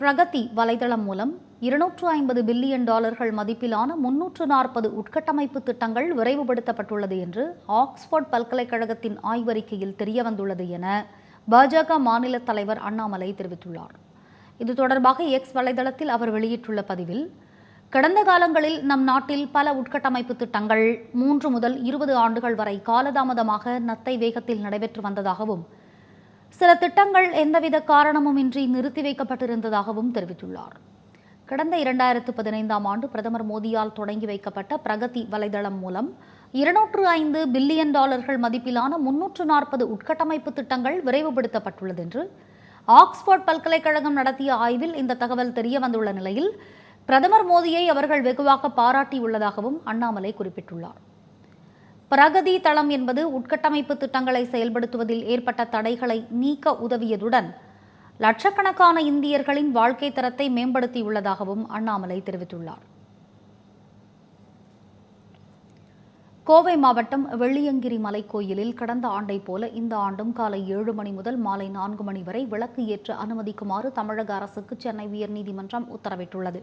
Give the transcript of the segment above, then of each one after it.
பிரகதி வலைதளம் மூலம் இருநூற்று ஐம்பது பில்லியன் டாலர்கள் மதிப்பிலான முன்னூற்று நாற்பது உட்கட்டமைப்பு திட்டங்கள் விரைவுபடுத்தப்பட்டுள்ளது என்று ஆக்ஸ்போர்ட் பல்கலைக்கழகத்தின் ஆய்வறிக்கையில் தெரியவந்துள்ளது என பாஜக மாநில தலைவர் அண்ணாமலை தெரிவித்துள்ளார். இது தொடர்பாக எக்ஸ் வலைதளத்தில் அவர் வெளியிட்டுள்ள பதிவில் கடந்த காலங்களில் நம் நாட்டில் பல உட்கட்டமைப்பு திட்டங்கள் மூன்று முதல் இருபது ஆண்டுகள் வரை காலதாமதமாக நத்தை வேகத்தில் நடைபெற்று வந்ததாகவும் சில திட்டங்கள் எந்தவித காரணமுமின்றி நிறுத்தி வைக்கப்பட்டிருந்ததாகவும் தெரிவித்துள்ளார். கடந்த இரண்டாயிரத்து பதினைந்தாம் ஆண்டு பிரதமர் மோடியால் தொடங்கி வைக்கப்பட்ட பிரகதி வலைதளம் மூலம் இருநூற்று ஐந்து பில்லியன் டாலர்கள் மதிப்பிலான முன்னூற்று நாற்பது உட்கட்டமைப்பு திட்டங்கள் விரைவுபடுத்தப்பட்டுள்ளது என்று ஆக்ஸ்போர்ட் பல்கலைக்கழகம் நடத்திய ஆய்வில் இந்த தகவல் தெரிய வந்துள்ள நிலையில் பிரதமர் மோடியை அவர்கள் வெகுவாக பாராட்டியுள்ளதாகவும் அண்ணாமலை குறிப்பிட்டுள்ளார். பிரகதி தளம் என்பது உட்கட்டமைப்பு திட்டங்களை செயல்படுத்துவதில் ஏற்பட்ட தடைகளை நீக்க உதவியதுடன் லட்சக்கணக்கான இந்தியர்களின் வாழ்க்கை தரத்தை மேம்படுத்தியுள்ளதாகவும் அண்ணாமலை தெரிவித்துள்ளார். கோவை மாவட்டம் வெள்ளியங்கிரி மலைக்கோயிலில் கடந்த ஆண்டை போல இந்த ஆண்டும் காலை ஏழு மணி முதல் மாலை நான்கு மணி வரை விளக்கு ஏற்ற அனுமதிக்குமாறு தமிழக அரசுக்கு சென்னை உயர்நீதிமன்றம் உத்தரவிட்டுள்ளது.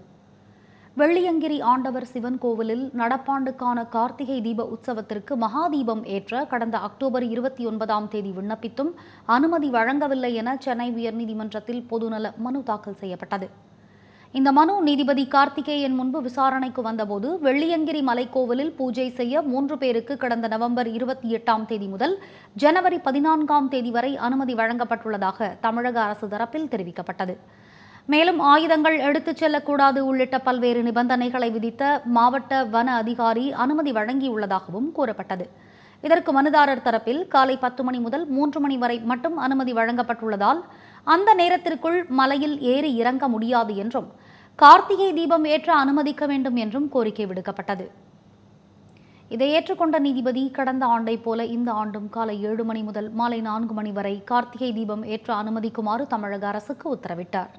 வெள்ளியங்கிரி ஆண்டவர் சிவன் கோவிலில் நடப்பாண்டுக்கான கார்த்திகை தீப உற்சவத்திற்கு மகாதீபம் ஏற்ற கடந்த அக்டோபர் இருபத்தி ஒன்பதாம் தேதி விண்ணப்பித்தும் அனுமதி வழங்கவில்லை என சென்னை உயர்நீதிமன்றத்தில் பொதுநல மனு தாக்கல் செய்யப்பட்டது. இந்த மனு நீதிபதி கார்த்திகேயன் முன்பு விசாரணைக்கு வந்தபோது வெள்ளியங்கிரி மலைக்கோவிலில் பூஜை செய்ய மூன்று பேருக்கு கடந்த நவம்பர் இருபத்தி எட்டாம் தேதி முதல் ஜனவரி பதினான்காம் தேதி வரை அனுமதி வழங்கப்பட்டுள்ளதாக தமிழக அரசு தரப்பில் தெரிவிக்கப்பட்டது. மேலும் ஆயுதங்கள் எடுத்துச் செல்லக்கூடாது உள்ளிட்ட பல்வேறு நிபந்தனைகளை விதித்த மாவட்ட வன அதிகாரி அனுமதி வழங்கியுள்ளதாகவும் கூறப்பட்டது. இதற்கு மனுதாரர் தரப்பில் காலை பத்து மணி முதல் மூன்று மணி வரை மட்டும் அனுமதி வழங்கப்பட்டுள்ளதால் அந்த நேரத்திற்குள் மலையில் ஏறி இறங்க முடியாது என்றும் கார்த்திகை தீபம் ஏற்ற அனுமதிக்க வேண்டும் என்றும் கோரிக்கை விடுக்கப்பட்டது. இதை ஏற்றுக்கொண்ட நீதிபதி கடந்த ஆண்டை போல இந்த ஆண்டும் காலை ஏழு மணி முதல் மாலை நான்கு மணி வரை கார்த்திகை தீபம் ஏற்ற அனுமதிக்குமாறு தமிழக அரசுக்கு உத்தரவிட்டார்.